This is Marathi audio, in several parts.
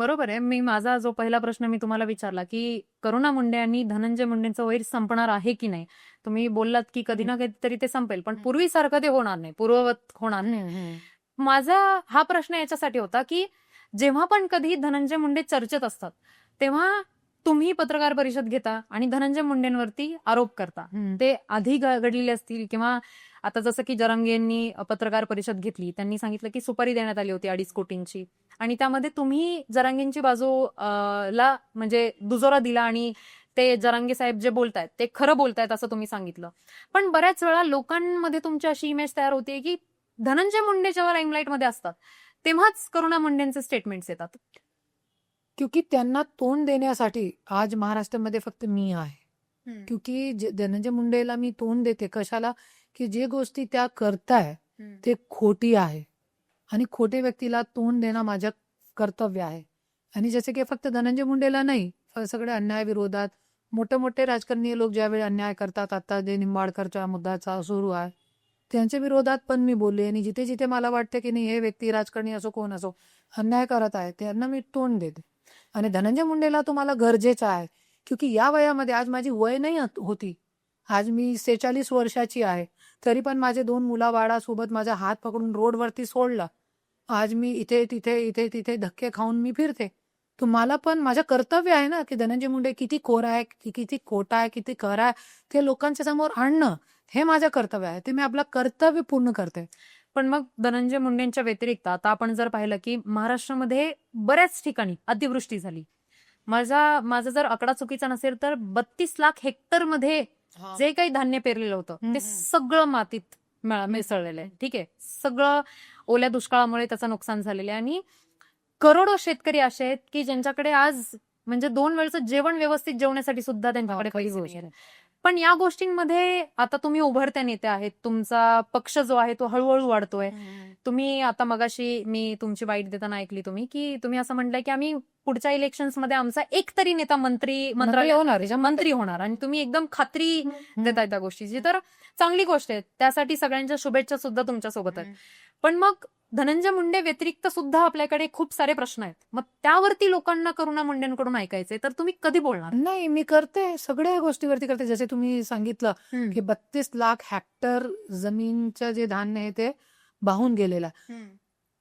बरोबर आहे. मी माझा जो पहिला प्रश्न मी तुम्हाला विचारला की करुणा मुंडे आणि धनंजय मुंडेंचं वैर संपणार आहे की नाही? तुम्ही बोललात की कधी ना कधीतरी ते संपेल पण. पूर्वीसारखं ते होणार नाही पूर्ववत होणार नाही. माझा हा प्रश्न याच्यासाठी होता की जेव्हा पण कधी धनंजय मुंडे चर्चेत असतात तेव्हा तुम्ही पत्रकार परिषद घेता आणि धनंजय मुंडेंवरती आरोप करता. ते आधी घडलेले असतील किंवा आता जसं की जरांगे यांनी पत्रकार परिषद घेतली त्यांनी सांगितलं की सुपारी देण्यात आली होती अडीच कोटींची. आणि त्यामध्ये तुम्ही जरांगेंची बाजू ला म्हणजे दुजोरा दिला आणि ते जरांगे साहेब जे बोलतायत ते खरं बोलतायत असं तुम्ही सांगितलं. पण बऱ्याच वेळा लोकांमध्ये तुमची अशी इमेज तयार होते की धनंजय मुंडे जेव्हा लाईमलाईटमध्ये असतात तेव्हाच करुणा मुंडेंचे स्टेटमेंट्स येतात. क्योंकि त्यांना तोंड देण्यासाठी आज महाराष्ट्रामध्ये फक्त मी आहे. क्योंकि धनंजय मुंडेला मी तोंड देते. कशाला? की जे गोष्टी त्या करताय ते खोटी आहे. आणि खोटे व्यक्तीला तोंड देणं माझं कर्तव्य आहे. आणि जसे की फक्त धनंजय मुंडेला नाही सगळ्या अन्याय विरोधात मोठे मोठे राजकारणी लोक ज्यावेळी अन्याय करतात आता जे निंबाळकरच्या मुद्द्याचा सुरू आहे त्यांच्या विरोधात पण मी बोलले. आणि जिथे जिथे मला वाटते की नाही हे व्यक्ती राजकारणी असो कोण असो अन्याय करत आहे त्यांना मी तोंड देते. आणि धनंजय मुंडेला तुम्हाला गरजेचं आहे. क्योंकि या वयामध्ये आज माझी वय नाही होती. आज मी सेहेचाळीस वर्षाची आहे. तरी पण माझे दोन मुलाबाळासोबत माझा हात पकडून रोडवरती सोडला. आज मी इथे तिथे इथे तिथे धक्के खाऊन मी फिरते. तुम्हाला पण माझं कर्तव्य आहे ना की धनंजय मुंडे किती कोर आहे की किती खोटा आहे किती खरा आहे ते लोकांच्या समोर आणणं हे माझं कर्तव्य आहे. ते मी आपलं कर्तव्य पूर्ण करते. पण मग धनंजय मुंडेंच्या व्यतिरिक्त आता आपण जर पाहिलं की महाराष्ट्रामध्ये बऱ्याच ठिकाणी अतिवृष्टी झाली. माझा माझा जर आकडा चुकीचा नसेल तर बत्तीस लाख हेक्टरमध्ये जे काही धान्य पेरलेलं होतं ते. सगळं मातीत मिसळलेलं आहे. ठीक आहे. सगळं ओल्या दुष्काळामुळे त्याचं नुकसान झालेलं आहे. आणि करोडो शेतकरी असे आहेत की ज्यांच्याकडे आज म्हणजे दोन वेळचं जेवण व्यवस्थित जेवण्यासाठी सुद्धा त्यांच्याकडे पैसे नाहीयेत. पण या गोष्टींमध्ये आता तुम्ही उभरत्या नेते आहेत. तुमचा पक्ष जो आहे तो हळूहळू वाढतोय. तुम्ही आता मगाशी मी तुमची बाईट देताना ऐकली तुम्ही की तुम्ही असं म्हटलंय की आम्ही पुढच्या इलेक्शन्समध्ये आमचा एक तरी नेता मंत्री मंत्री मंत्रालय होणार मंत्री होणार आणि तुम्ही एकदम खात्री. देताय त्या गोष्टीची. तर चांगली गोष्ट आहे. त्यासाठी सगळ्यांच्या शुभेच्छा सुद्धा तुमच्यासोबत आहेत पण मग धनंजय मुंडे व्यतिरिक्त सुद्धा आपल्याकडे खूप सारे प्रश्न आहेत. मग त्यावरती लोकांना करुणा मुंडेंकडून ऐकायचंय तर तुम्ही कधी बोलणार? नाही मी करते. सगळ्या गोष्टीवरती करते. जसे तुम्ही सांगितलं. की बत्तीस लाख हेक्टर जमीनचं जे धान्य आहे ते वाहून गेलेलं आहे.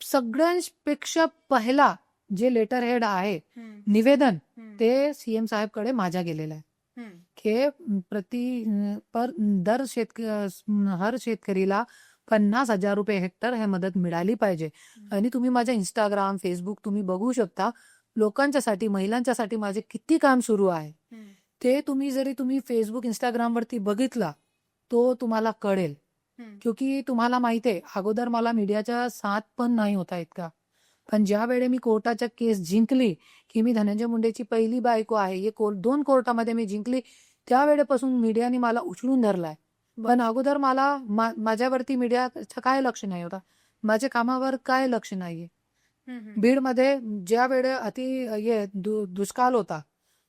सगळ्यांपेक्षा पहिला जे लेटर हेड आहे निवेदन ते सीएम साहेबकडे माझ्या गेलेलं आहे. की प्रति पर दर शेतक हर शेतकरीला पन्नास हजार रुपये हेक्टर हे मदत मिळाली पाहिजे. आणि तुम्ही माझ्या इंस्टाग्राम फेसबुक तुम्ही बघू शकता लोकांच्यासाठी महिलांच्यासाठी माझे किती काम सुरू आहे. ते तुम्ही जरी तुम्ही फेसबुक इंस्टाग्राम वरती बघितला तो तुम्हाला कळेल. क्योंकि तुम्हाला माहिती आहे अगोदर मला मीडियाचा साथ पण नाही होता इतका. पण ज्या वेळे मी कोर्टाच्या केस जिंकली की मी धनंजय मुंडेची पहिली बायको आहे हे कोर्ट दोन कोर्टामध्ये मी जिंकली त्या वेळेपासून मीडियाने मला उचलून धरलाय. पण अगोदर मला माझ्यावरती मीडियाचं काय लक्ष नाही होता. माझ्या कामावर काय लक्ष नाहीये. बीडमध्ये ज्या वेळे अति दु- दुष्काळ होता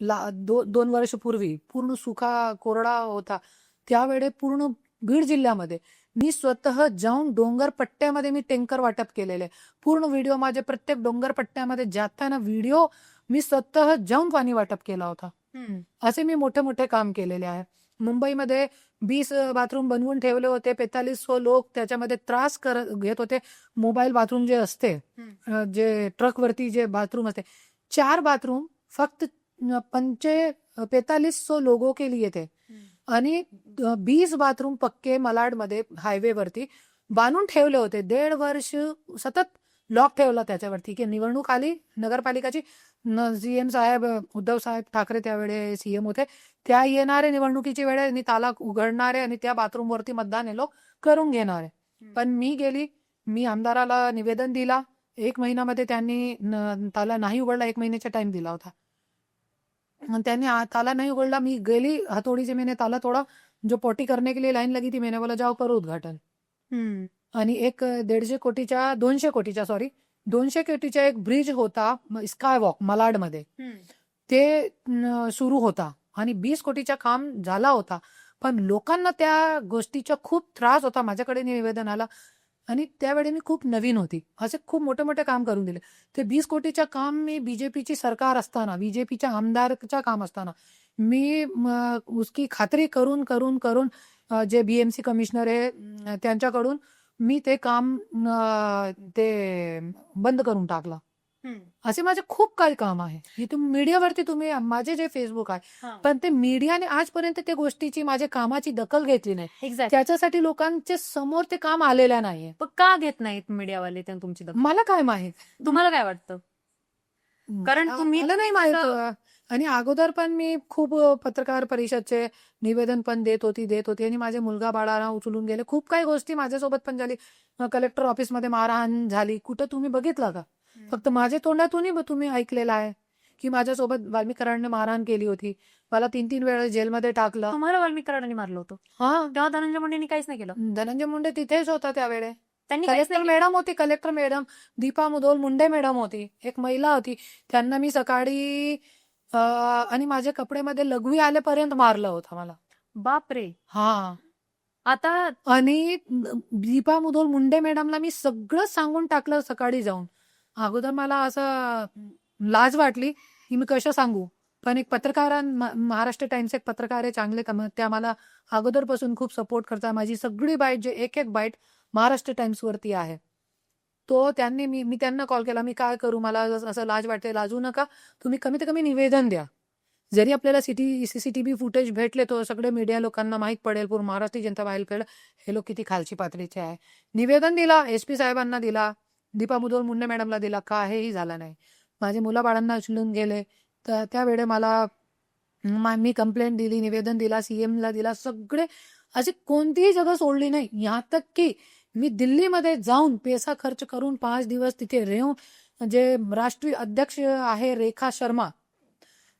ला दो, दोन वर्ष पूर्वी पूर्ण सुखा कोरडा होता त्यावेळे पूर्ण बीड जिल्ह्यामध्ये मी स्वतः जाऊन डोंगर पट्ट्यामध्ये मी टँकर वाटप केलेले. पूर्ण व्हिडिओ माझे प्रत्येक डोंगर पट्ट्यामध्ये जाताना व्हिडिओ मी स्वतः जाऊन पाणी वाटप केला होता. असे मी मोठे मोठे काम केलेले आहे. मुंबईमध्ये वीस बाथरूम बनवून ठेवले होते. पेतालीस सो लोक त्याच्यामध्ये त्रास करत घेत होते. मोबाईल बाथरूम जे असते जे ट्रकवरती जे बाथरूम असते चार बाथरूम फक्त पंचे पेतालीस सो लोगों के लिए थे. आणि बीस बाथरूम पक्के मलाडमध्ये हायवेवरती बांधून ठेवले होते. दीड वर्ष सतत लॉक ठेवला त्याच्यावरती की निवडणूक आली नगरपालिकाची सीएम साहेब उद्धव साहेब ठाकरे त्यावेळे सीएम होते त्या येणारे निवडणुकीची वेळ आणि ताला उघडणारे आणि त्या बाथरूम वरती मतदान हे लोक करून घेणारे. पण मी गेली मी आमदाराला निवेदन दिला एक महिन्यामध्ये त्यांनी ताला नाही उघडला एक महिन्याचा टाइम दिला होता. त्यांनी ताला नहीं उघडला मी गेली हथौड़ी से मैंने ताला तोड़ा जो पोटी करने के लिए लाइन लगी थी मैंने बोला जाओ करो उद्घाटन. आणि एक दीडशे कोटीच्या दोनशे कोटीच्या सॉरी दोनशे कोटीचा एक ब्रिज होता स्काय वॉक मलाडमध्ये. ते सुरू होता आणि वीस कोटीचा काम झाला होता. पण लोकांना त्या गोष्टीचा खूप त्रास होता माझ्याकडे निवेदन आला आणि त्यावेळी मी खूप नवीन होती. असे खूप मोठे मोठे काम करून दिले. ते वीस कोटीचं काम मी बीजेपीची सरकार असताना बीजेपीच्या आमदारच्या काम असताना मी उसकी खात्री करून करून करून जे बीएमसी कमिशनर आहे त्यांच्याकडून मी ते काम अ, ते बंद करून टाकलं. असे माझे खूप काही काम आहे. इथे मीडियावरती तुम्ही माझे जे फेसबुक आहे पण ते मीडियाने आजपर्यंत त्या गोष्टीची माझ्या कामाची दखल घेतली नाही. त्याच्यासाठी लोकांच्या समोर ते काम आलेलं नाहीये. पण का घेत नाहीत मीडियावाले ते तुमची दखल? मला काय माहीत? तुम्हाला काय वाटतं? कारण तुम्ही मला नाही माहीत. आणि अगोदर पण मी खूप पत्रकार परिषदचे निवेदन पण देत होती देत होती. आणि माझे मुलगा बाळाला उचलून गेले. खूप काही गोष्टी माझ्यासोबत पण झाली. कलेक्टर ऑफिसमध्ये मारहाण झाली. कुठं तुम्ही बघितलं का? फक्त माझ्या तोंडातूनही तुम्ही ऐकलेलं आहे की माझ्यासोबत वाल्मीकरांनी मारहाण केली होती. मला तीन तीन वेळा जेलमध्ये टाकलं. तुम्हाला वाल्मिक कराडांनी मारलं होतं. हा. तेव्हा धनंजय मुंडेंनी काहीच नाही केलं. धनंजय मुंडे तिथेच होता त्यावेळे. त्यांनी कलेक्टर. मॅडम होती collector madam. Deepa Mudol Munde madam होती. एक महिला होती. त्यांना मी सकाळी अं, आणि माझ्या कपड्यामध्ये लघवी आल्यापर्यंत मारलं होतं मला. बापरे. हा. आता आणि दीपा मुदोल मुंडे मॅडमला मी सगळं सांगून टाकलं सकाळी जाऊन. अगोदर मला असं लाज वाटली की मी कसं सांगू? पण एक पत्रकार महाराष्ट्र टाइम्स एक पत्रकार आहे चांगले कम त्या मला अगोदरपासून खूप सपोर्ट करतात. माझी सगळी बाईट जे एक एक बाईट महाराष्ट्र टाइम्स वरती आहे. तो त्यांनी मी मी त्यांना कॉल केला मी काय करू? मला असं लाज वाटते लाजू नका. तुम्ही कमीत कमी निवेदन द्या. जरी आपल्याला सिटी व्ही फुटेज भेटले तो सगळे मीडिया लोकांना माहीत पडेल. पूर्ण महाराष्ट्र जनता बाहेर पडेल. हे लोक किती खालची पातळीचे आहे. निवेदन दिला एस पी साहेबांना दिला दीपा मुदोल मुंडे मॅडमला दिला. काहीही झालं नाही. माझे मुलाबाळांना उचलून गेले. तर त्यावेळे मला मी कंप्लेंट दिली निवेदन दिला सीएम ला दिला. सगळे अशी कोणतीही जगह सोडली नाही. यात तक की मी दिल्लीमध्ये जाऊन पैसा खर्च करून पाच दिवस तिथे राहून जे राष्ट्रीय अध्यक्ष आहे रेखा शर्मा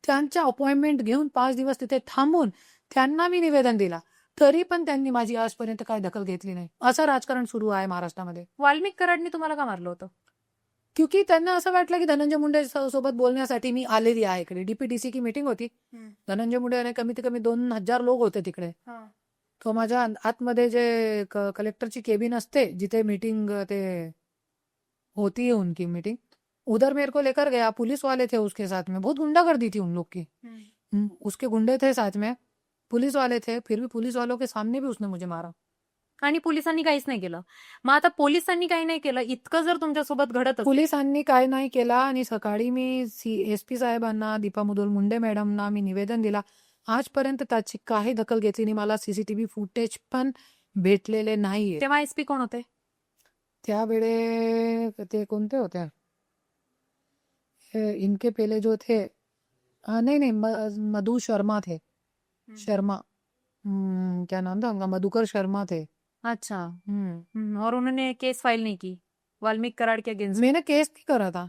त्यांच्या अपॉइंटमेंट घेऊन पाच दिवस तिथे थांबून त्यांना मी निवेदन दिला. तरी पण त्यांनी माझी आजपर्यंत काही दखल घेतली नाही. असं राजकारण सुरू आहे महाराष्ट्रामध्ये. वाल्मिक कराडनी तुम्हाला का मारलं होतं? क्योंकि त्यांना असं वाटलं की धनंजय मुंडे सोबत बोलण्यासाठी मी आलेली आहे इकडे. डीपीटीसी की मीटिंग होती. धनंजय मुंडे आणि कमीत कमी दोन हजार लोक होते तिकडे. तो माझ्या आत- आतमध्ये जे कलेक्टरची केबिन असते जिथे मीटिंग ते होती है उनकी मीटिंग उधर मेरे को लेकर गया पुलिस वाले थे उसके साथ में. बहुत गुंडागर्दी थी उन लोग की. उसके गुंडे थे साथ में पुलिस वाले थे फिर भी पुलिस वालों के सामने भी उसने मुझे मारा. आणि पोलिसांनी काहीच नाही केलं. मग आता पोलिसांनी काही नाही केलं इतकं जर तुमच्यासोबत घडत असेल, पोलिसांनी काय नाही केला आणि सकाळी मी सी एस पी साहेबांना दीपा मुदोल मुंडे मॅडमना मी निवेदन दिला. आजपर्यंत त्याची काही दखल घेतली नाही. मला सीसीटीव्ही फुटेज पण भेटलेले नाहीये. तेव्हा एसपी कोण होते? त्यावेळे ते कोणते होते? इनके पहले जो थे. आ, नहीं नहीं मधु शर्मा थे. शर्मा. क्या नाम था उनका? मधुकर शर्मा थे. अच्छा. हम्म. और उन्होंने केस फाइल नहीं की? वाल्मिक कराड के अगेंस्ट? मैंने केस नाही करा था.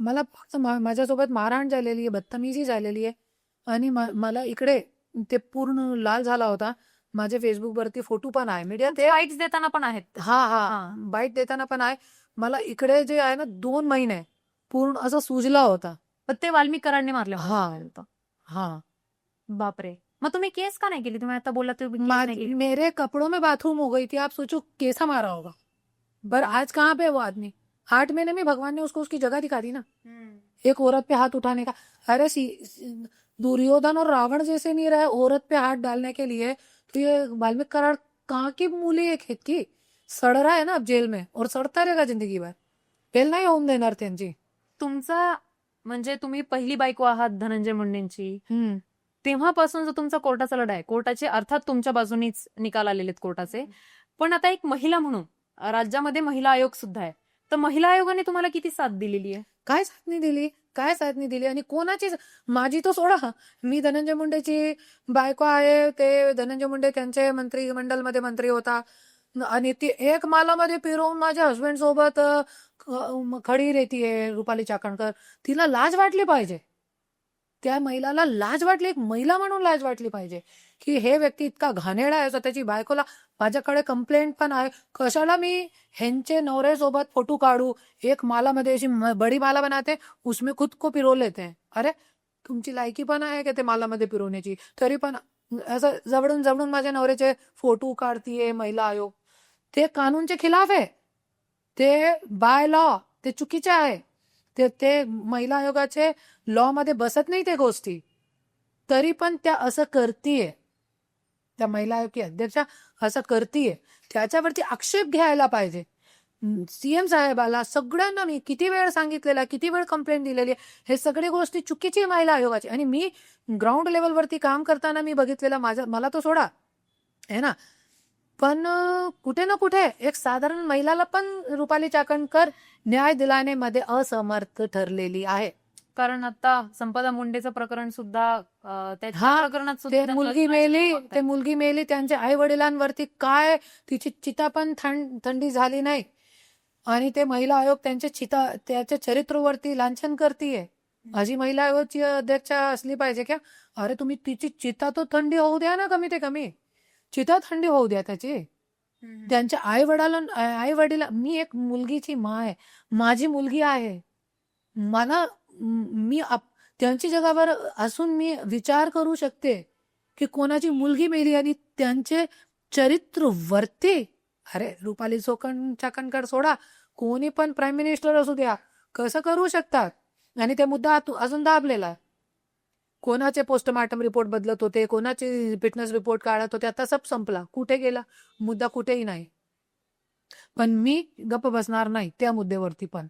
मला फक्त माझ्यासोबत मारहाण झालेली आहे बदतमीजी झालेली आहे. आणि मला इकडे ते पूर्ण लाल झाला होता. माझ्या फेसबुक वरती फोटो पण आहे. मीडिया ते फाईट्स देताना पण आहेत. हा हा. हा. बाईट देताना पण आहे. मला इकडे जे आहे ना दोन महिने पूर्ण असं सुजला होता. पण ते वाल्मिक कराडने मारले हा. हा. बापरे. मग तुम्ही केस का नहीं केली? तुम्ही आता बोला. मेरे कपड़ों में बाथरूम हो गई थी. आप सोचो कैसा मारा होगा? पर आज कहाँ पे वो आदमी? आठ महीने में भगवान ने उसको उसकी जगह दिखा दी ना। एक औरत पे हाथ उठाने का। अरे सी- सी- दुर्योधन और रावण जैसे नहीं रहे औरत पे हाथ डालने के लिए। तो ये वाल्मीकि करार कहाँ की मूली है खेत की? सड़ रहा है ना अब जेल में और सड़ता रहेगा जिंदगी भर। बेल नाही होऊन देणार त्यांची तुमचा म्हणजे तुम्ही पहिली बायको आहात धनंजय मुंडेंची. हम्म. तेव्हापासून जो तुमचा कोर्टाचा लढा आहे कोर्टाचे अर्थात तुमच्या बाजूनीच निकाल आलेले आहेत कोर्टाचे. पण आता एक महिला म्हणून राज्यामध्ये महिला आयोग सुद्धा आहे. तर महिला आयोगाने तुम्हाला किती साथ दिलेली आहे? काय साथ नाही दिली? काय साधने दिली आणि कोणाची माझी तो सोडा. मी धनंजय मुंडेची बायको आहे ते धनंजय मुंडे त्यांचे मंत्रिमंडलमध्ये मंत्री होता. आणि ती एक मालामध्ये फिरवून माझ्या हस्बंड सोबत खडी रेतीये रुपाली चाकणकर. तिला लाज वाटली पाहिजे. त्या महिलाला लाज वाटली एक महिला म्हणून लाज वाटली पाहिजे. की हे व्यक्ती इतका घाणेडा आहे स्वतःची बायकोला माझ्याकडे कंप्लेंट पण आहे. कशाला मी ह्यांचे नवऱ्यासोबत फोटो काढू? एक मालामध्ये अशी म- बडी माला बनाते उसमें खुद को पिरो लेते. हैं अरे तुमची लायकी पण आहे का ते मालामध्ये पिरवण्याची तरी पण असं जवळून जवळून माझ्या नवऱ्याचे फोटो काढतीये महिला आयोग. ते कानूनचे खिलाफ आहे. ते बाय लॉ ते चुकीचे आहे. ते ते महिला आयोगाचे लॉ मध्ये बसत नाही ते गोष्टी. तरी पण त्या असं करतीये. त्या महिला आयोग की अध्यक्षा असं करतीये. त्याच्यावरती आक्षेप घ्यायला पाहिजे. सीएम साहेबाला सगळ्यांना मी किती वेळ सांगितलेला किती वेळ कंप्लेंट दिलेली आहे हे सगळे गोष्टी चुकीची आहे महिला आयोगाची. आणि मी ग्राउंड लेवलवरती काम करताना मी बघितलेलं माझा मला तो सोडा. आहे ना? पण कुठे ना कुठे एक साधारण महिलाला पण रुपाली चाकणकर न्याय दिलानेमध्ये असमर्थ ठरलेली आहे. कारण आता संपदा मुंडेचं प्रकरण सुद्धा त्या हा, प्रकरणात ते सुद्धा मुलगी मेली. ते मुलगी मेली त्यांच्या आई वडिलांवरती काय तिची चिता पण थंड थंडी झाली नाही. आणि ते महिला आयोग त्यांच्या चिता त्याच्या चरित्रवरती लांछन करतीये. अशी महिला आयोगाची अध्यक्षा असली पाहिजे का अरे तुम्ही तिची चिता तो थंडी होऊ द्या ना कमी ते कमी. चिता थंडी होऊ द्या त्याची. त्यांच्या आई वडिला आई वडिला मी एक मुलगीची मा आहे माझी मुलगी आहे. मला मी आप- त्यांच्या जगावर असून मी विचार करू शकते की कोणाची मुलगी मेली आणि त्यांचे चरित्र वरते अरे रुपाली चोकण चाकणकर सोडा कोणी पण प्राईम मिनिस्टर असू द्या कसं करू शकतात? आणि ते मुद्दा अजून दाबलेला. कोणाचे पोस्टमार्टम रिपोर्ट बदलत होते कोणाचे फिटनेस रिपोर्ट काढत होते आता सब संपला. कुठे गेला? मुद्दा कुठेही नाही. पण मी गप्प बसणार नाही त्या मुद्द्यावरती पण.